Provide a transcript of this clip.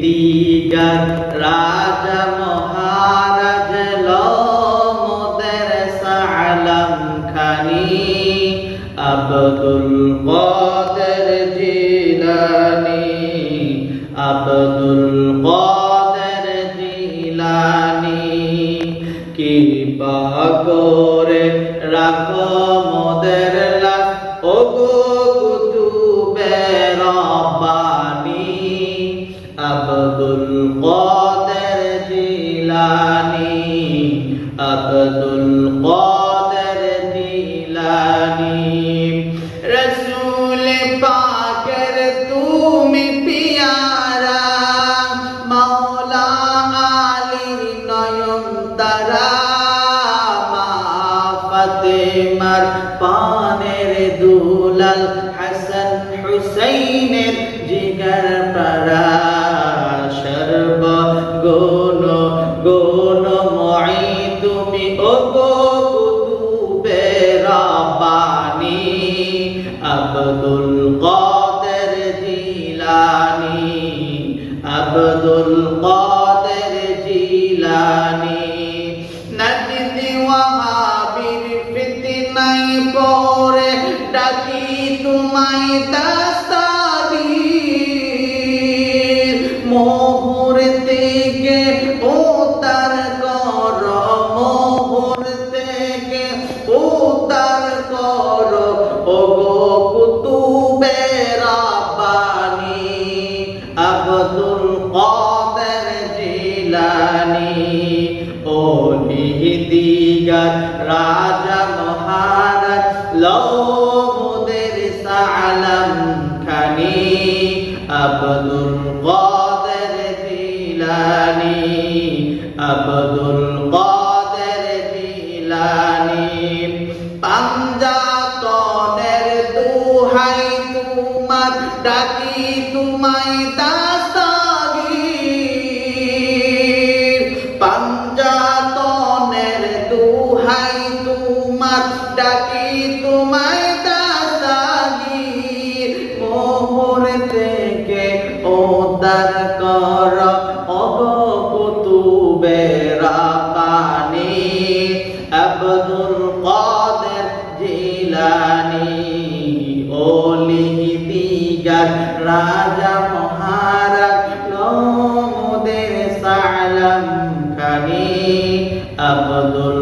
দিগার রাজা মহারাজ লোমদের সালাম খানি আব্দুল কাদের জিলানি আব্দুল কাদের জিলানি কি করে রাখো মোদের জিলানি আব্দুল কাদের জিলানি রসুল পাকের তুমি পিয়ারা, মাওলা আলীর নয়ন তারা, মা ফাতেমার পানের দুলাল হাসান হুসাইনের জিগার আব্দুল কাদের জিলানি, আব্দুল কাদের জিলানি। নজদি ওয়াহাবির ফিতনাই পরে ডাকি তোমায় দাস্তাগীর মোহর থেকে ও কর, মোহর থেকে ও কর। ও গো কুতুবে রাব্বানি, আব্দুল কাদের জিলানি, ও দিগার রাজা মহারাজ লৌদের সালাম খানি, আব্দুল কাদের জিলানি, আব্দুল কাদের ডাকি তোমায় দাস্তাগীর পাঞ্জাতনের দুহাই তোমার ডাকি তোমায় দাস্তাগীর মোহর থেকে ওদার কর। রাজা মহারাজ লোদের সালাম কানি আব্দুল